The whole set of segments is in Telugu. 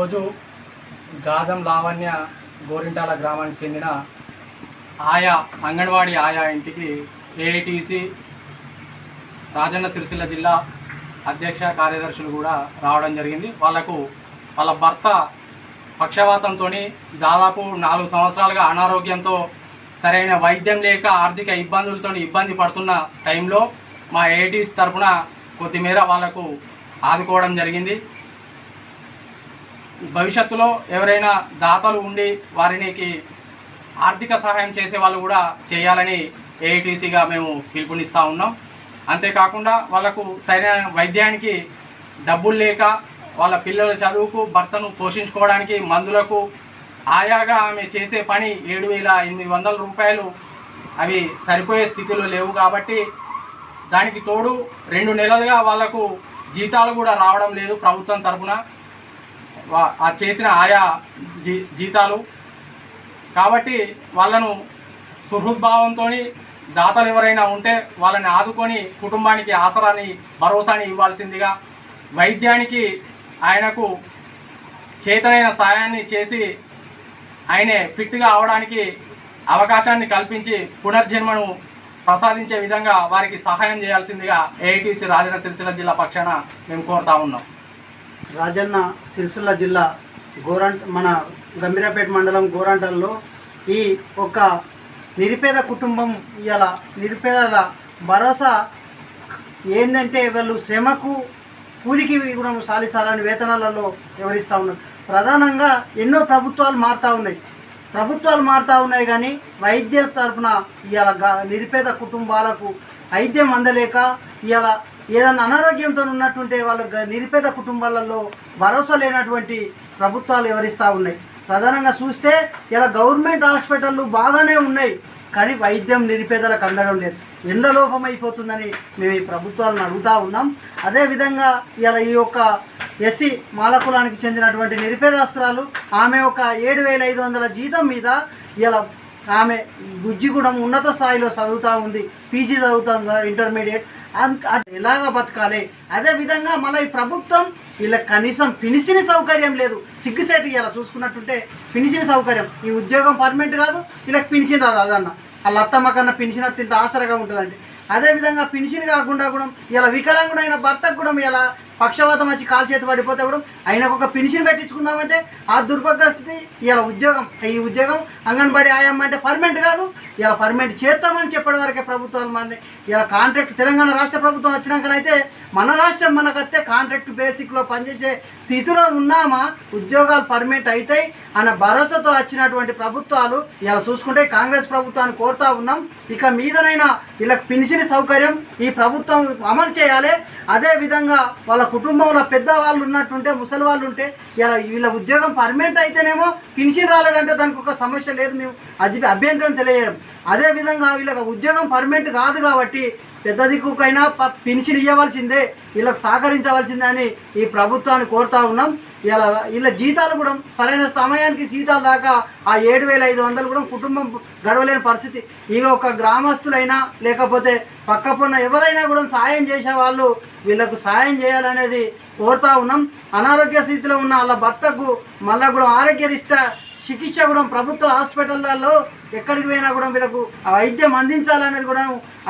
ఈరోజు గాదం లావణ్య గోరింటాల గ్రామానికి చెందిన ఆయా అంగన్వాడీ ఆయా ఇంటికి ఏఐటీసీ రాజన్న సిరిసిల్ల జిల్లా అధ్యక్ష కార్యదర్శులు కూడా రావడం జరిగింది. వాళ్ళకు వాళ్ళ భర్త పక్షవాతంతో దాదాపు నాలుగు సంవత్సరాలుగా అనారోగ్యంతో సరైన వైద్యం లేక ఆర్థిక ఇబ్బందులతో ఇబ్బంది పడుతున్న టైంలో మా ఏఐటీస్ తరఫున కొద్దిమేర వాళ్ళకు ఆదుకోవడం జరిగింది. భవిష్యత్తులో ఎవరైనా దాతలు ఉండి వారికి ఆర్థిక సహాయం చేసే వాళ్ళు కూడా చేయాలని ఏఐటీసీగా మేము పిలుపునిస్తూ ఉన్నాం. అంతేకాకుండా వాళ్ళకు సరైన వైద్యానికి డబ్బులు లేక వాళ్ళ పిల్లల చదువుకు భర్తను పోషించుకోవడానికి మందులకు ఆయాగా ఆమె చేసే పని ఏడు వేల ఎనిమిది వందల రూపాయలు అవి సరిపోయే స్థితిలో లేవు కాబట్టి దానికి తోడు రెండు నెలలుగా వాళ్ళకు జీతాలు కూడా రావడం లేదు ప్రభుత్వం తరఫున ఆ చేసిన ఆయా జీ జీతాలు. కాబట్టి వాళ్ళను సుహృద్భావంతో దాతలు ఎవరైనా ఉంటే వాళ్ళని ఆదుకొని కుటుంబానికి ఆసరాని భరోసాని ఇవ్వాల్సిందిగా వైద్యానికి ఆయనకు చేతనైన సాయాన్ని చేసి ఆయనే ఫిట్గా అవడానికి అవకాశాన్ని కల్పించి పునర్జన్మను ప్రసాదించే విధంగా వారికి సహాయం చేయాల్సిందిగా ఏఐటీసీ రాజన్న సిరిసిల్ల జిల్లా పక్షాన మేము కోరుతా ఉన్నాం. రాజన్న సిరిసిల్ల జిల్లా గోరంట మన గంభీరాపేట మండలం గోరంటల్లో ఈ ఒక నిరుపేద కుటుంబం ఇవాళ నిరుపేదల భరోసా ఏంటంటే వాళ్ళు శ్రమకు కూలికి కూడా సాలిసాలని వేతనాలలో వివరిస్తూ ఉన్నారు. ప్రధానంగా ఎన్నో ప్రభుత్వాలు మారుతూ ఉన్నాయి. ప్రభుత్వాలు మారుతూ ఉన్నాయి కానీ వైద్య తరఫున ఇవాళ నిరుపేద కుటుంబాలకు వైద్యం అందలేక ఇలా ఏదైనా అనారోగ్యంతో ఉన్నటువంటి వాళ్ళ గ- నిరుపేద కుటుంబాలలో భరోసా లేనటువంటి ప్రభుత్వాలు వివరిస్తూ ఉన్నాయి? ప్రధానంగా చూస్తే ఇలా గవర్నమెంట్ హాస్పిటళ్ళు బాగానే ఉన్నాయి కానీ వైద్యం నిరుపేదలకు అందడం లేదు. ఎండ లోపం అయిపోతుందని మేము ఈ ప్రభుత్వాలను అడుగుతా ఉన్నాం. అదేవిధంగా ఇలా ఈ యొక్క ఎస్సీ మాలకులానికి చెందినటువంటి నిరుపేదాస్త్రాలు ఆమె ఒక ఏడు వేల ఐదు వందల జీతం మీద ఇలా ఆమె గుజ్జిగూడెం ఉన్నత స్థాయిలో చదువుతూ ఉంది పీజీ చదువుతుంది ఇంటర్మీడియట్? అంత ఎలాగ బతకాలి? అదే విధంగా మళ్ళీ ఈ ప్రభుత్వం వీళ్ళకి కనీసం ఫినిషిని సౌకర్యం లేదు. సిగ్గుసేటు ఇలా చూసుకున్నట్టుంటే ఫినిషిని సౌకర్యం. ఈ ఉద్యోగం పర్మనెంట్ కాదు వీళ్ళకి ఫినిషిన్ రాదు అదన్న. వాళ్ళ అత్తమ్మ కన్నా పెన్షన్ ఇంత ఆసరగా ఉంటుందండి. అదేవిధంగా పెన్షన్ కాకుండా కూడా ఇలా వికలాంగుడైన భర్తకు కూడా ఇలా పక్షవాతం వచ్చి కాలు చేతి పడిపోతే కూడా ఆయనకు ఒక పెన్షన్ పెట్టించుకుందామంటే ఆ దుర్భగ స్థితి ఇలా ఉద్యోగం. ఈ ఉద్యోగం అంగన్వాడీ ఆయమ్మ అంటే పర్మనెంట్ కాదు ఇలా పర్మనెంట్ చేస్తామని చెప్పడం వరకే ప్రభుత్వాలు మన ఇలా కాంట్రాక్ట్ తెలంగాణ రాష్ట్ర ప్రభుత్వం వచ్చినాకనైతే మన రాష్ట్రం మనకైతే కాంట్రాక్ట్ బేసిక్లో పనిచేసే స్థితిలో ఉన్నామా? ఉద్యోగాలు పర్మనెంట్ అవుతాయి అన్న భరోసాతో వచ్చినటువంటి ప్రభుత్వాలు ఇలా చూసుకుంటే కాంగ్రెస్ ప్రభుత్వాన్ని కోరుతా ఉన్నాం. ఇక మీదనైనా వీళ్ళకి పెన్షన్ సౌకర్యం ఈ ప్రభుత్వం అమలు చేయాలి. అదే విధంగా వాళ్ళ కుటుంబంలో పెద్దవాళ్ళు ఉన్నట్టుంటే ముసలి వాళ్ళు ఉంటే ఇలా వీళ్ళ ఉద్యోగం పర్మనెంట్ అయితేనేమో పెన్షన్ రాలేదంటే దానికి ఒక సమస్య లేదు. మేము అది అభ్యంతరం తెలియజేయడం. అదే విధంగా వీళ్ళకి ఉద్యోగం పర్మనెంట్ కాదు కాబట్టి పెద్ద దిక్కుకైనా ప- పెన్షన్ ఇవ్వవలసిందే వీళ్ళకి సహకరించవలసిందే అని ఈ ప్రభుత్వాన్ని కోరుతా ఉన్నాం. ఇలా వీళ్ళ జీతాలు కూడా సరైన సమయానికి జీతాలు దాకా ఆ ఏడు వేల ఐదు వందలు కూడా కుటుంబం గడవలేని పరిస్థితి. ఇక ఒక గ్రామస్తులైనా లేకపోతే పక్కపున్న ఎవరైనా కూడా సాయం చేసే వాళ్ళు వీళ్ళకు సాయం చేయాలనేది కోరుతా ఉన్నాం. అనారోగ్య స్థితిలో ఉన్న వాళ్ళ భర్తకు మళ్ళా కూడా ఆరోగ్య ఆరోగ్యరీత్యా చికిత్స కూడా ప్రభుత్వ హాస్పిటళ్ళలో ఎక్కడికి పోయినా కూడా వీళ్ళకు ఆ వైద్యం అందించాలనేది కూడా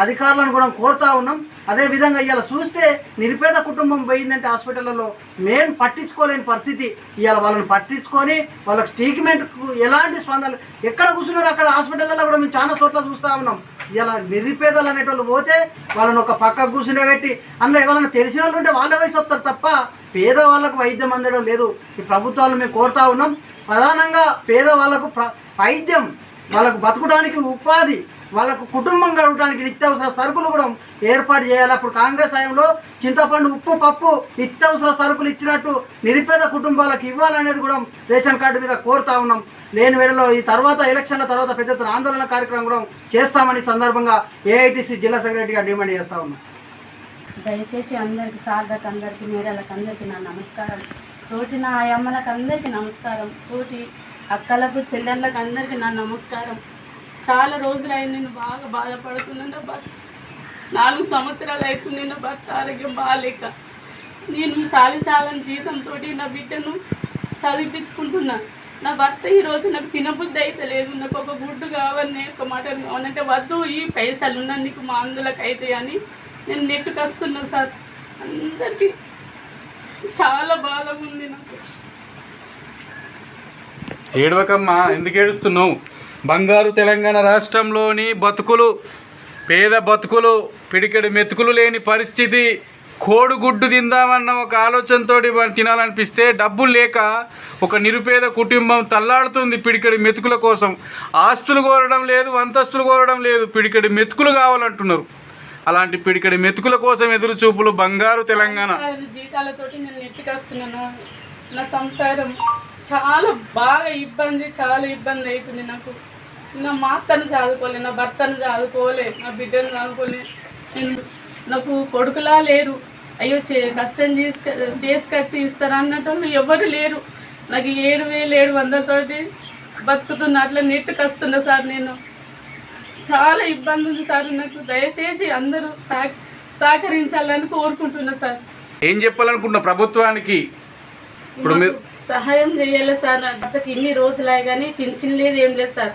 అధికారులను కూడా కోరుతా ఉన్నాం. అదేవిధంగా ఇవాళ చూస్తే నిరుపేద కుటుంబం పోయిందంటే హాస్పిటళ్ళలో మెయిన్ పట్టించుకోలేని పరిస్థితి. ఇవాళ వాళ్ళని పట్టించుకొని వాళ్ళకి ట్రీట్మెంట్కు ఎలాంటి స్పందన ఎక్కడ కూర్చున్నారు అక్కడ హాస్పిటల్లో కూడా మేము చాలా చోట్ల చూస్తూ ఉన్నాం. ఇలా నిరుపేదలు అనేటోళ్ళు పోతే వాళ్ళని ఒక పక్కకు కూర్చునే పెట్టి అందులో ఎవరైనా తెలిసిన వాళ్ళు ఉంటే వాళ్ళ వయసు వస్తారు తప్ప పేదవాళ్ళకు వైద్యం అందడం లేదు. ఈ ప్రభుత్వాలు మేము కోరుతా ఉన్నాం. ప్రధానంగా పేదవాళ్ళకు ప్ర- వైద్యం వాళ్ళకు బతకడానికి ఉపాధి వాళ్ళకు కుటుంబం గడవడానికి నిత్యావసర సరుకులు కూడా ఏర్పాటు చేయాలి. అప్పుడు కాంగ్రెస్ హయాంలో చింతపండు ఉప్పు పప్పు నిత్యావసర సరుకులు ఇచ్చినట్టు నిరుపేద కుటుంబాలకు ఇవ్వాలనేది కూడా రేషన్ కార్డు మీద కోరుతా ఉన్నాం. లేని వేళలో ఈ తర్వాత ఎలక్షన్ల తర్వాత పెద్ద ఆందోళన కార్యక్రమం కూడా చేస్తామని సందర్భంగా ఏఐటీసీ జిల్లా సెక్రటరీగా డిమాండ్ చేస్తా ఉన్నాం దయచేసి అందరికి సార్లకు అందరికి మేడలకు అందరికీ నా నమస్కారం. తోటి నా అమ్మలకు అందరికీ నమస్కారం. తోటి అక్కలకు చెల్లెళ్ళకు అందరికీ నా నమస్కారం. చాలా రోజులైంది నేను బాగా బాధపడుతున్నాను భర్త నాలుగు సంవత్సరాలు అవుతుంది నా భర్త ఆరోగ్యం బాగాలేక. నేను సాలిసాలని జీతంతో నా బిడ్డను చదివించుకుంటున్నాను నా భర్త ఈ రోజు నాకు తినబుద్ధి అయితే లేదు. నాకు ఒక గుడ్డు కావాలని ఒక మటన్ కావాలంటే వద్దు ఈ పైసలు ఉన్న నీకు మా అందులోకి అయితే అని నేను నెట్టుకు వస్తున్నా సార్. అందరికీ చాలా బాధ ఉంది నాకు. ఏడవకమ్మా ఎందుకు ఏడుస్తున్నావు? బంగారు తెలంగాణ రాష్ట్రంలోని బతుకులు పేద బతుకులు పిడికెడు మెతుకులు లేని పరిస్థితి కోడిగుడ్డు తిందామన్న ఒక ఆలోచనతో తినాలనిపిస్తే డబ్బులు లేక ఒక నిరుపేద కుటుంబం తల్లాడుతుంది పిడికెడు మెతుకుల కోసం. ఆస్తులు కోరడం లేదు అంతస్తులు కోరడం లేదు పిడికెడు మెతుకులు కావాలంటున్నారు. అలాంటి పిడికడి మెతుకుల కోసం ఎదురు చూపులు బంగారు తెలంగాణ. జీతాలతోటి నేను నెట్టుకొస్తున్నాను. నా సంసారం చాలా బాగా ఇబ్బంది చాలా ఇబ్బంది అవుతుంది నాకు. నా మా అత్తను చదువుకోలే నా భర్తను చదువుకోలే నా బిడ్డను చదువుకోలే. నేను నాకు కొడుకులా లేరు. అయ్యో చే కష్టం చేసుక చేసుకొచ్చి ఇస్తారు అన్నట్టు ఎవరు లేరు. నాకు ఏడు వేలు ఏడు వందలతోటి బతుకుతున్న అట్లా నెట్టుకొస్తున్నా సార్ నేను. చాలా ఇబ్బంది ఉంది సార్ నాకు దయచేసి అందరూ సహ సహకరించాలని కోరుకుంటున్నా సార్. ఏం చెప్పాలనుకుంటున్నా ప్రభుత్వానికి? ఇప్పుడు మీరు సహాయం చేయాలి సార్? భర్తకి ఇన్ని రోజులే కానీ పింఛన్ లేదు ఏం లేదు సార్.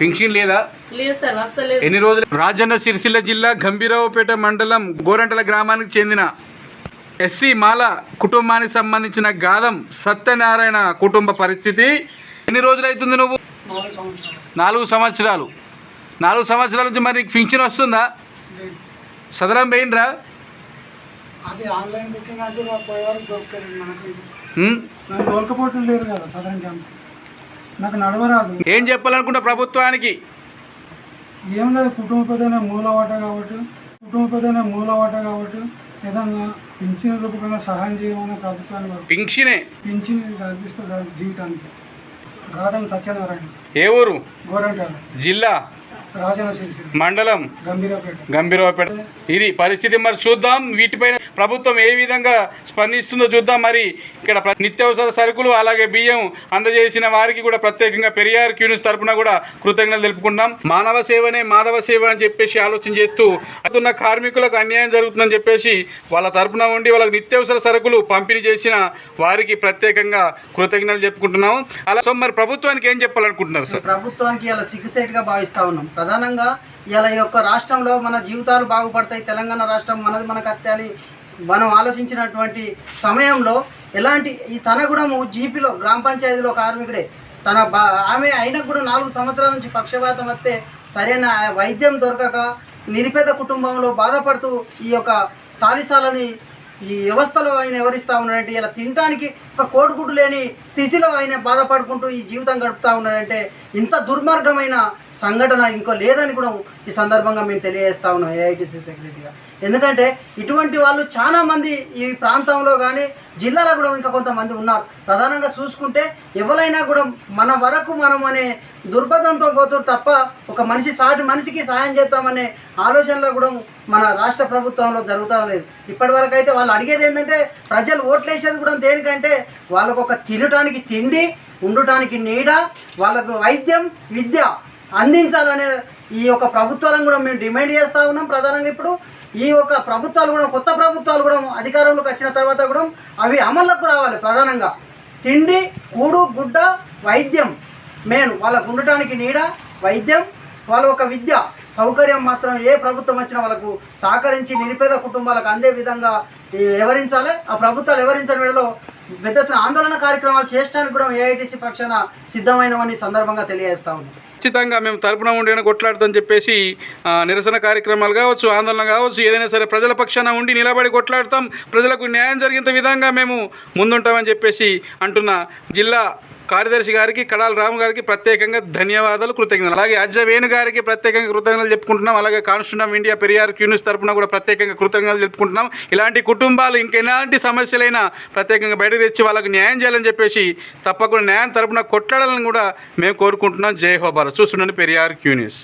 పింఛన్ లేదా? లేదు సార్ వస్తలేదు. ఎన్ని రోజులు? రాజన్న సిరిసిల్ల జిల్లా గంభీరావుపేట మండలం గోరంటల గ్రామానికి చెందిన ఎస్సీ మాల కుటుంబానికి సంబంధించిన గాదం సత్యనారాయణ కుటుంబ పరిస్థితి. ఎన్ని రోజులు అవుతుంది నువ్వు నాలుగు సంవత్సరాలు. నాలుగు సంవత్సరాలు నుంచి మరి నీకు పింఛన్ వస్తుందా. సదరం పోయినరా అది ఆన్లైన్ బుకింగ్ అంటే పోయే వరకు మనకు. ఉం? నాకు దొరకపోవటం లేదు కదా సదరన్ క్యాంప్ నాకు నడవరాదు. ఏం చెప్పాలనుకుంటా ప్రభుత్వానికి? ఏం లేదు కుటుంబ పెద్దనే మూలవాట కాబట్టి కుటుంబ పెద్దనే మూలవాట కాబట్టి ఏదన్నా పింఛన్ రూపకంగా సహాయం చేయమని ప్రభుత్వాన్ని పింఛనే? పింఛన్ కల్పిస్తే సార్ జీవితానికి. గాదం సత్యనారాయణ. ఏ ఊరు? గోరంటాల. జిల్లా? మండలం గంభీరపేట. గంభీరపేట. ఇది పరిస్థితి మరి చూద్దాం. వీటిపైన ప్రభుత్వం ఏ విధంగా స్పందిస్తుందో చూద్దాం. మరి ఇక్కడ నిత్యావసర సరుకులు అలాగే బియ్యం అందజేసిన వారికి కూడా ప్రత్యేకంగా పెరియార్ క్యూనిస్ తరపున కూడా కృతజ్ఞతలు తెలుపుకుంటాం మానవ సేవనే మాధవ సేవ అని చెప్పేసి ఆలోచన చేస్తూ అతున్న కార్మికులకు అన్యాయం జరుగుతుందని చెప్పేసి వాళ్ళ తరపున ఉండి వాళ్ళకి నిత్యావసర సరుకులు పంపిణీ చేసిన వారికి ప్రత్యేకంగా కృతజ్ఞతలు చెప్పుకుంటున్నాం. అలా సో మరి ప్రభుత్వానికి ఏం చెప్పాలనుకుంటున్నారు సార్? ప్రభుత్వానికి ఇలా సిగ్గుసేటుగా భావిస్తూ ఉన్నాం. ప్రధానంగా ఇలా ఈ యొక్క రాష్ట్రంలో మన జీవితాలు బాగుపడతాయి. తెలంగాణ రాష్ట్రం మనది మనకు అత్తే అని మనం ఆలోచించినటువంటి సమయంలో ఎలాంటి ఈ తన కూడా జీపీలో గ్రామ పంచాయతీలో కార్మికుడే తన బా ఆమె అయినా కూడా నాలుగు సంవత్సరాల నుంచి పక్షపాతం వస్తే సరైన వైద్యం దొరకక నిరుపేద కుటుంబంలో బాధపడుతూ ఈ యొక్క సాలిసాలని ఈ వ్యవస్థలో ఆయన వివరిస్తూ ఉన్నాడంటే ఇలా తినడానికి ఒక కోడిగుడ్డు లేని స్థితిలో ఆయన బాధపడుకుంటూ ఈ జీవితం గడుపుతూ ఉన్నాడంటే ఇంత దుర్మార్గమైన సంఘటన ఇంకో లేదని కూడా ఈ సందర్భంగా మేము తెలియజేస్తా ఉన్నాం ఏఐటీసీ సెక్రటరీగా ఎందుకంటే ఇటువంటి వాళ్ళు చాలామంది ఈ ప్రాంతంలో కానీ జిల్లాలో కూడా ఇంకా కొంతమంది ఉన్నారు. ప్రధానంగా చూసుకుంటే ఎవరైనా కూడా మన వరకు మనం అనే దుర్బధంతో పోతారు తప్ప ఒక మనిషి సాటి మనిషికి సాయం చేద్దామనే ఆలోచనలో కూడా మన రాష్ట్ర ప్రభుత్వంలో జరుగుతా లేదు. ఇప్పటి వరకు అయితే వాళ్ళు అడిగేది ఏంటంటే ప్రజలు ఓట్లు వేసేది కూడా దేనికంటే వాళ్ళకు ఒక తినటానికి తిండి ఉండటానికి నీడ వాళ్ళకు వైద్యం విద్య అందించాలనే ఈ యొక్క ప్రభుత్వాలను కూడా మేము డిమాండ్ చేస్తూ ఉన్నాం ప్రధానంగా ఇప్పుడు. ఈ యొక్క ప్రభుత్వాలు కూడా కొత్త ప్రభుత్వాలు కూడా అధికారంలోకి వచ్చిన తర్వాత కూడా అవి అమల్లోకి రావాలి ప్రధానంగా. తిండి కూడు గుడ్డ వైద్యం మెయిన్. వాళ్ళకు ఉండటానికి నీడ వైద్యం వాళ్ళ ఒక విద్య సౌకర్యం మాత్రం ఏ ప్రభుత్వం వచ్చినా వాళ్ళకు సహకరించి నిరుపేద కుటుంబాలకు అందే విధంగా వివరించాలి ఆ ప్రభుత్వాలు వివరించిన వేళలో పెద్ద ఆందోళన కార్యక్రమాలు చేయడానికి కూడా ఏఐటీసీ పక్షాన సిద్ధమైనవని సందర్భంగా తెలియజేస్తా ఉన్నాం. ఖచ్చితంగా మేము తరపున ఉండి కొట్లాడతామని చెప్పేసి నిరసన కార్యక్రమాలు కావచ్చు ఆందోళన కావచ్చు ఏదైనా సరే ప్రజల పక్షాన ఉండి నిలబడి కొట్లాడతాం ప్రజలకు న్యాయం జరిగేంత విధంగా మేము ముందుంటామని చెప్పేసి అంటున్న జిల్లా కార్యదర్శి గారికి కడాల రాము గారికి ప్రత్యేకంగా ధన్యవాదాలు కృతజ్ఞతలు. అలాగే అజ్జ వేణు గారికి ప్రత్యేకంగా కృతజ్ఞతలు చెప్పుకుంటున్నాం. అలాగే కాన్స్టిట్యూషన్ ఇండియా పెరియార్ క్యూనిస్ తరపున కూడా ప్రత్యేకంగా కృతజ్ఞతలు చెప్పుకుంటున్నాం. ఇలాంటి కుటుంబాలు ఇంకెలాంటి సమస్యలైనా ప్రత్యేకంగా బయటకు తెచ్చి వాళ్ళకి న్యాయం చేయాలని చెప్పేసి తప్పకుండా న్యాయం తరపున కొట్లాడాలని కూడా మేము కోరుకుంటున్నాం. జై హోబార్. చూస్తుండండి పెరియార్ క్యూనిస్.